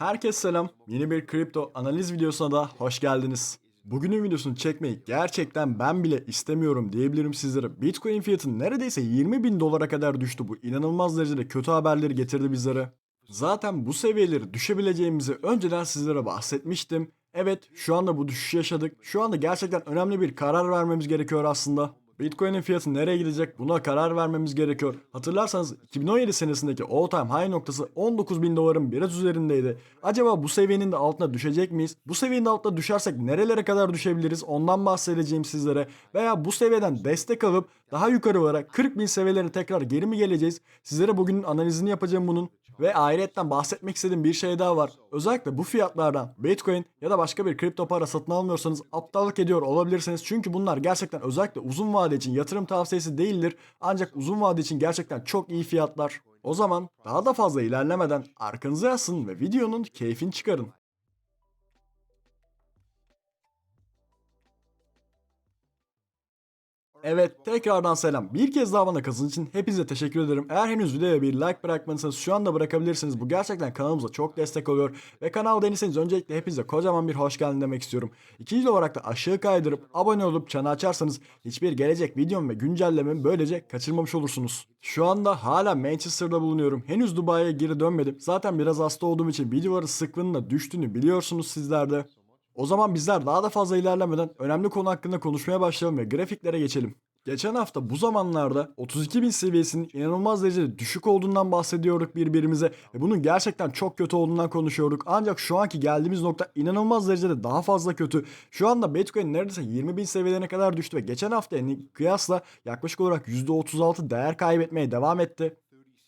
Herkes selam. Yeni bir kripto analiz videosuna da hoş geldiniz. Bugünün videosunu çekmeyi gerçekten ben bile istemiyorum diyebilirim sizlere. Bitcoin fiyatı neredeyse 20 bin dolara kadar düştü. Bu inanılmaz derecede kötü haberleri getirdi bizlere. Zaten bu seviyeleri düşebileceğimizi önceden sizlere bahsetmiştim. Evet şu anda bu düşüşü yaşadık. Şu anda gerçekten önemli bir karar vermemiz gerekiyor aslında. Bitcoin'in fiyatı nereye gidecek buna karar vermemiz gerekiyor. Hatırlarsanız 2017 senesindeki all time high noktası 19 bin doların biraz üzerindeydi. Acaba bu seviyenin de altına düşecek miyiz? Bu seviyenin altına düşersek nerelere kadar düşebiliriz ondan bahsedeceğim sizlere. Veya bu seviyeden destek alıp daha yukarı olarak 40 bin seviyelerine tekrar geri mi geleceğiz? Sizlere bugünün analizini yapacağım bunun. Ve ayrıyetten bahsetmek istediğim bir şey daha var. Özellikle bu fiyatlardan Bitcoin ya da başka bir kripto para satın almıyorsanız aptallık ediyor olabilirsiniz. Çünkü bunlar gerçekten özellikle uzun vade için yatırım tavsiyesi değildir. Ancak uzun vade için gerçekten çok iyi fiyatlar. O zaman daha da fazla ilerlemeden arkanıza yasın ve videonun keyfini çıkarın. Evet tekrardan selam. Bir kez daha bana kazın için hepinize teşekkür ederim. Eğer henüz videoya bir like bırakmadıysanız şu anda bırakabilirsiniz. Bu gerçekten kanalımıza çok destek oluyor. Ve kanal değilseniz öncelikle hepinize kocaman bir hoş geldin demek istiyorum. İkinci olarak da aşağı kaydırıp abone olup çanı açarsanız hiçbir gelecek videom ve güncellememi böylece kaçırmamış olursunuz. Şu anda hala Manchester'da bulunuyorum. Henüz Dubai'ye geri dönmedim. Zaten biraz hasta olduğum için videoları sıklığının düştüğünü biliyorsunuz sizler de. O zaman bizler daha da fazla ilerlemeden önemli konu hakkında konuşmaya başlayalım ve grafiklere geçelim. Geçen hafta bu zamanlarda 32.000 seviyesinin inanılmaz derecede düşük olduğundan bahsediyorduk birbirimize ve bunun gerçekten çok kötü olduğundan konuşuyorduk. Ancak şu anki geldiğimiz nokta inanılmaz derecede daha fazla kötü. Şu anda Bitcoin neredeyse 20.000 seviyelerine kadar düştü ve geçen hafta kıyasla yaklaşık olarak %36 değer kaybetmeye devam etti.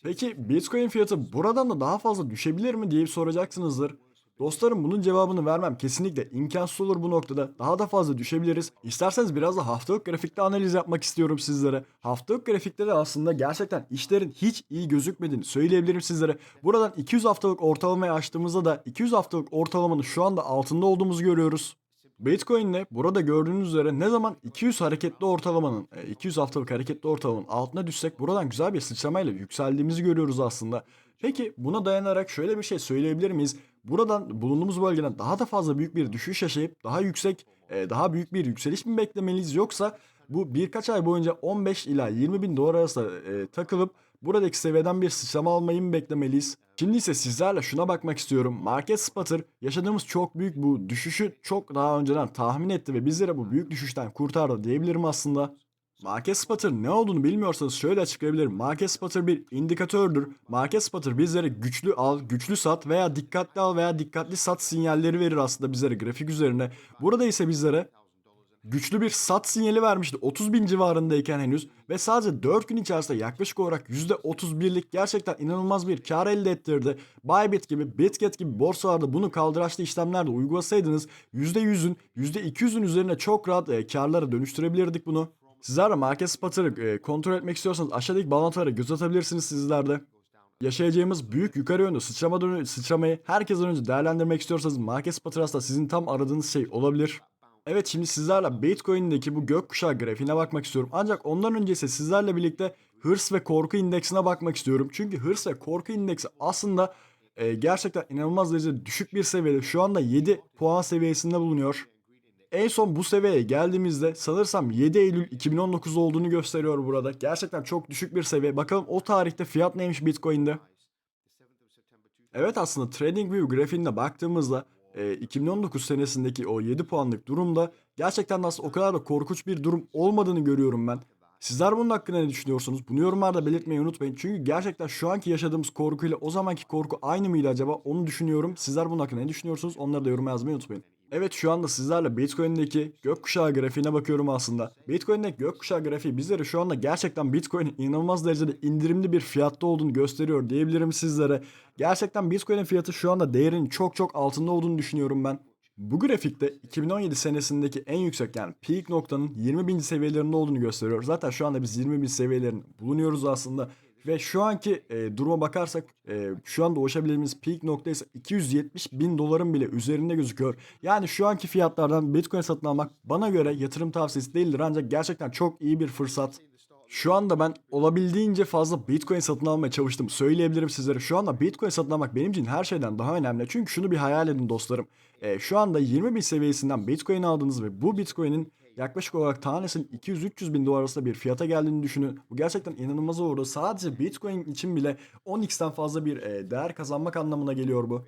Peki Bitcoin fiyatı buradan da daha fazla düşebilir mi diye soracaksınızdır. Dostlarım bunun cevabını vermem kesinlikle imkansız olur bu noktada. Daha da fazla düşebiliriz. İsterseniz biraz da haftalık grafikte analiz yapmak istiyorum sizlere. Haftalık grafikte de aslında gerçekten işlerin hiç iyi gözükmediğini söyleyebilirim sizlere. Buradan 200 haftalık ortalamayı açtığımızda da 200 haftalık ortalamanın şu anda altında olduğumuzu görüyoruz. Bitcoin'le burada gördüğünüz üzere ne zaman 200 hareketli ortalamanın, 200 haftalık hareketli ortalamanın altına düşsek buradan güzel bir sıçramayla yükseldiğimizi görüyoruz aslında. Peki buna dayanarak şöyle bir şey söyleyebilir miyiz? Buradan bulunduğumuz bölgeden daha da fazla büyük bir düşüş yaşayıp daha yüksek, e, daha büyük bir yükseliş mi beklemeliyiz yoksa bu birkaç ay boyunca 15 ila 20 bin dolar arasında e, takılıp buradaki seviyeden bir sıçrama almayı mı beklemeliyiz? Şimdi ise sizlerle şuna bakmak istiyorum. Market Spotter yaşadığımız çok büyük bu düşüşü çok daha önceden tahmin etti ve bizlere bu büyük düşüşten kurtardı diyebilirim aslında. Market Spotter ne olduğunu bilmiyorsanız şöyle açıklayabilirim. Market Spotter bir indikatördür. Market Spotter bizlere güçlü al, güçlü sat veya dikkatli al veya dikkatli sat sinyalleri verir aslında bizlere grafik üzerine. Burada ise bizlere güçlü bir sat sinyali vermişti 30 bin civarındayken henüz ve sadece 4 gün içerisinde yaklaşık olarak %31'lik gerçekten inanılmaz bir kar elde ettirdi. Bybit gibi, Bitget gibi borsalarda bunu kaldıraçlı işlemlerde uygulasaydınız %100'ün, %200'ün üzerine çok rahat e, karlara dönüştürebilirdik bunu. Sizler de market spotter'ı e, kontrol etmek istiyorsanız aşağıdaki bağlantılara göz atabilirsiniz sizler de. Yaşayacağımız büyük yukarı yönlü sıçrama dönü, sıçramayı herkesten önce değerlendirmek istiyorsanız market spotter aslında sizin tam aradığınız şey olabilir. Evet şimdi sizlerle Bitcoin'deki bu gökkuşağı grafiğine bakmak istiyorum. Ancak ondan önce ise sizlerle birlikte hırs ve korku indeksine bakmak istiyorum. Çünkü hırs ve korku indeksi aslında e, gerçekten inanılmaz derecede düşük bir seviyede. Şu anda 7 puan seviyesinde bulunuyor. En son bu seviyeye geldiğimizde sanırsam 7 Eylül 2019 olduğunu gösteriyor burada. Gerçekten çok düşük bir seviye. Bakalım o tarihte fiyat neymiş Bitcoin'de? Evet aslında TradingView grafiğine baktığımızda e, 2019 senesindeki o 7 puanlık durumda gerçekten aslında o kadar da korkunç bir durum olmadığını görüyorum ben. Sizler bunun hakkında ne düşünüyorsunuz? Bunu yorumlarda belirtmeyi unutmayın. Çünkü gerçekten şu anki yaşadığımız korkuyla o zamanki korku aynı mıydı acaba? Onu düşünüyorum. Sizler bunun hakkında ne düşünüyorsunuz? Onları da yoruma yazmayı unutmayın. Evet şu anda sizlerle Bitcoin'deki gökkuşağı grafiğine bakıyorum aslında. Bitcoin'deki gökkuşağı grafiği bizlere şu anda gerçekten Bitcoin'in inanılmaz derecede indirimli bir fiyatta olduğunu gösteriyor diyebilirim sizlere. Gerçekten Bitcoin'in fiyatı şu anda değerinin çok çok altında olduğunu düşünüyorum ben. Bu grafikte 2017 senesindeki en yüksek yani peak noktanın 20 bin seviyelerinde olduğunu gösteriyor. Zaten şu anda biz 20 bin seviyelerinde bulunuyoruz aslında. Ve şu anki e, duruma bakarsak e, şu anda ulaşabildiğimiz peak nokta ise 270 bin doların bile üzerinde gözüküyor. Yani şu anki fiyatlardan Bitcoin satın almak bana göre yatırım tavsiyesi değildir ancak gerçekten çok iyi bir fırsat. Şu anda ben olabildiğince fazla Bitcoin satın almaya çalıştım. Söyleyebilirim sizlere. Şu anda Bitcoin satın almak benim için her şeyden daha önemli. Çünkü şunu bir hayal edin dostlarım. Ee, şu anda 20 bin seviyesinden Bitcoin aldınız ve bu Bitcoin'in yaklaşık olarak tanesinin 200-300 bin dolar arasında bir fiyata geldiğini düşünün. Bu gerçekten inanılmaz oldu. Sadece Bitcoin için bile 10x'ten fazla bir e, değer kazanmak anlamına geliyor bu.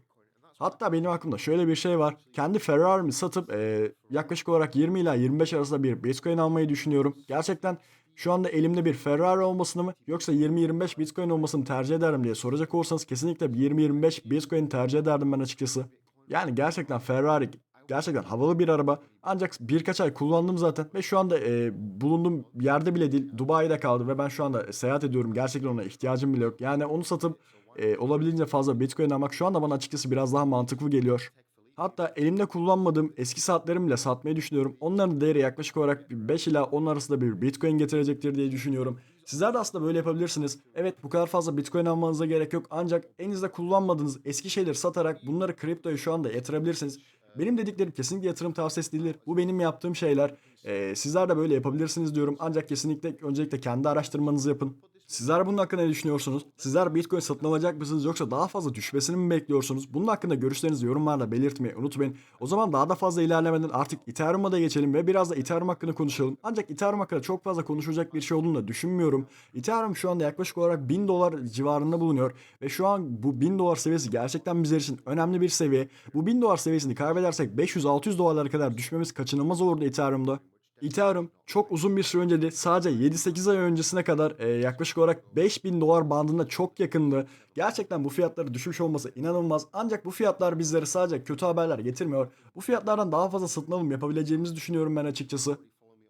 Hatta benim aklımda şöyle bir şey var. Kendi Ferrari'mi satıp e, yaklaşık olarak 20 ila 25 arasında bir Bitcoin almayı düşünüyorum. Gerçekten şu anda elimde bir Ferrari olmasını mı yoksa 20-25 Bitcoin olmasını tercih ederim diye soracak olursanız kesinlikle 20-25 Bitcoin tercih ederdim ben açıkçası. Yani gerçekten Ferrari gerçekten havalı bir araba. Ancak birkaç ay kullandım zaten ve şu anda e, bulunduğum yerde bile değil Dubai'de kaldı ve ben şu anda seyahat ediyorum. Gerçekten ona ihtiyacım bile yok. Yani onu satıp e, olabildiğince fazla Bitcoin almak şu anda bana açıkçası biraz daha mantıklı geliyor. Hatta elimde kullanmadığım eski saatlerimi bile satmayı düşünüyorum. Onların değeri yaklaşık olarak 5 ila 10 arasında bir Bitcoin getirecektir diye düşünüyorum. Sizler de aslında böyle yapabilirsiniz. Evet bu kadar fazla Bitcoin almanıza gerek yok. Ancak elinizde kullanmadığınız eski şeyleri satarak bunları kriptoya şu anda yatırabilirsiniz. Benim dediklerim kesinlikle yatırım tavsiyesi değildir. Bu benim yaptığım şeyler. Ee, sizler de böyle yapabilirsiniz diyorum. Ancak kesinlikle öncelikle kendi araştırmanızı yapın. Sizler bunun hakkında ne düşünüyorsunuz? Sizler Bitcoin satın alacak mısınız yoksa daha fazla düşmesini mi bekliyorsunuz? Bunun hakkında görüşlerinizi yorumlarda belirtmeyi unutmayın. O zaman daha da fazla ilerlemeden artık Ethereum'a da geçelim ve biraz da Ethereum hakkında konuşalım. Ancak Ethereum hakkında çok fazla konuşulacak bir şey olduğunu da düşünmüyorum. Ethereum şu anda yaklaşık olarak 1000 dolar civarında bulunuyor ve şu an bu 1000 dolar seviyesi gerçekten bizler için önemli bir seviye. Bu 1000 dolar seviyesini kaybedersek 500-600 dolarlara kadar düşmemiz kaçınılmaz olurdu Ethereum'da. Ethereum çok uzun bir süre önce değil sadece 7-8 ay öncesine kadar e, yaklaşık olarak 5000 dolar bandında çok yakındı. Gerçekten bu fiyatları düşmüş olması inanılmaz. Ancak bu fiyatlar bizlere sadece kötü haberler getirmiyor. Bu fiyatlardan daha fazla satın alım yapabileceğimizi düşünüyorum ben açıkçası.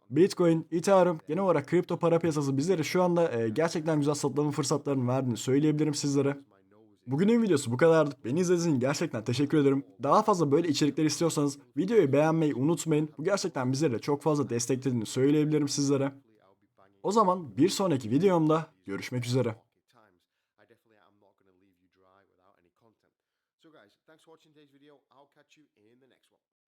Bitcoin, Ethereum, genel olarak kripto para piyasası bizlere şu anda e, gerçekten güzel satın alım fırsatlarını verdiğini söyleyebilirim sizlere. Bugünün videosu bu kadardı. Beni izlediğiniz için gerçekten teşekkür ederim. Daha fazla böyle içerikler istiyorsanız videoyu beğenmeyi unutmayın. Bu gerçekten bizleri de çok fazla desteklediğini söyleyebilirim sizlere. O zaman bir sonraki videomda görüşmek üzere. So, guys, thanks for watching today's video. I'll catch you in the next one.